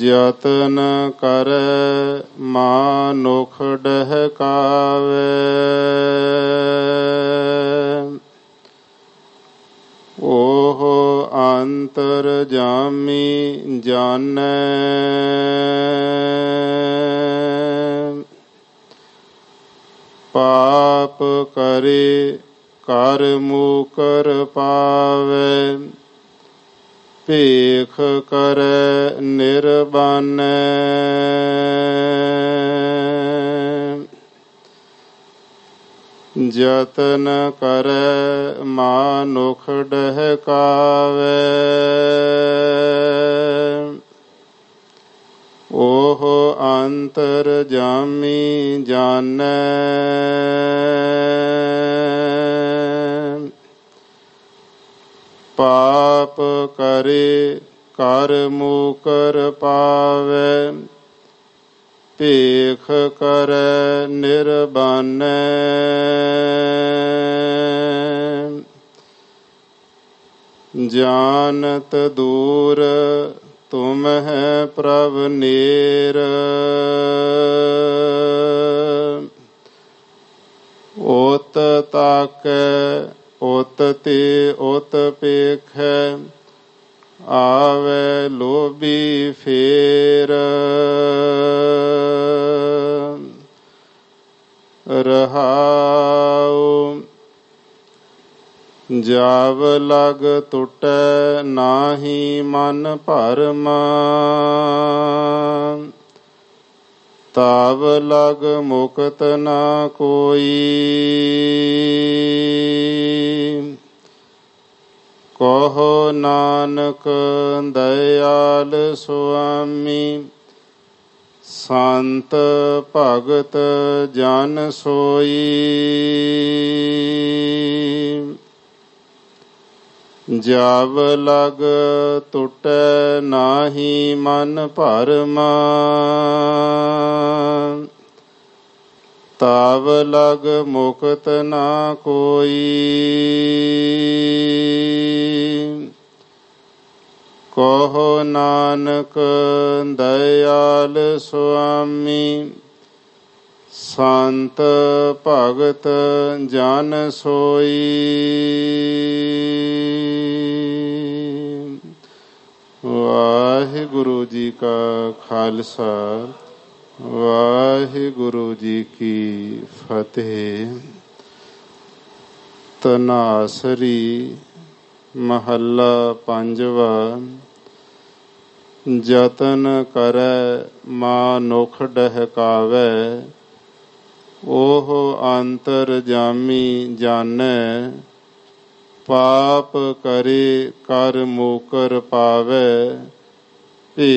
ਜਤਨ ਕਰੈ ਮਾਨੁਖ ਡਹਕਾਵੇ। ਓਹ ਅੰਤਰ ਜਾਮੀ ਜਾਣੈ। ਪਾਪ ਕਰੇ ਕਰ ਮੂਕਰ ਪਾਵੇ। ਭੇਖ ਕਰ ਨਿਰਬਨ ਜਤਨ ਕਰੈ ਮਾਨੁਖ ਡਹਕਾਵੇ। ਓਹ ਅੰਤਰ ਜਾਮੀ ਜਾਣੈ ਕਰੇ, ਕਰ ਮੂਕਰ ਪਾਵੇ। ਭੇਖ ਕਰੈ ਨਿਰਬਾਨੈ। ਜਾਣਤ ਦੂਰ ਤੁਮ ਹੈ ਪ੍ਰਭ ਨੀਰ। ਓਤ ਤਾਕ ਓਤ ਤੇ ਓਤ ਪੇਖੈ ਆਵੇ ਲੋਭੀ ਫੇਰ। ਰਹਾਉ, ਜਾਵ ਲਗ ਟੁਟੈ ਨਾਹੀ ਮਨ ਭਰਮ। ਤਾਵ ਲਗ ਮੁਕਤ ਨਾ ਕੋਈ। ਕਹੋ ਨਾਨਕ ਦਇਆਲ ਸੁਆਮੀ, ਸੰਤ ਭਗਤ ਜਨ ਸੋਈ। ਜਬ ਲਗ ਟੁਟੈ ਨਾਹੀ ਮਨ ਭਰਮਾ ਤਾਵ ਲਗ ਮੁਕਤ ਨਾ ਕੋਈ ਕਹੋ ਨਾਨਕ ਦਇਆਲ ਸੁਆਮੀ, ਸੰਤ ਭਗਤ ਜਨ ਸੋਈ। ਵਾਹਿਗੁਰੂ ਜੀ ਕਾ ਖਾਲਸਾ, ਵਾਹਿਗੁਰੂ ਜੀ ਕੀ ਫਤਿਹ। ਤਨਾਸਰੀ ਮਹੱਲਾ ਪੰਜਵਾ ਜਤਨ ਕਰੈ ਮਾਨੁਖ ਡਹਕਾਵੇ ਉਹ ਅੰਤਰ ਜਾਮੀ ਜਾਣੈ ਪਾਪ ਕਰੇ ਕਰ ਮੂਕਰ ਪਾਵੇ ਭੇ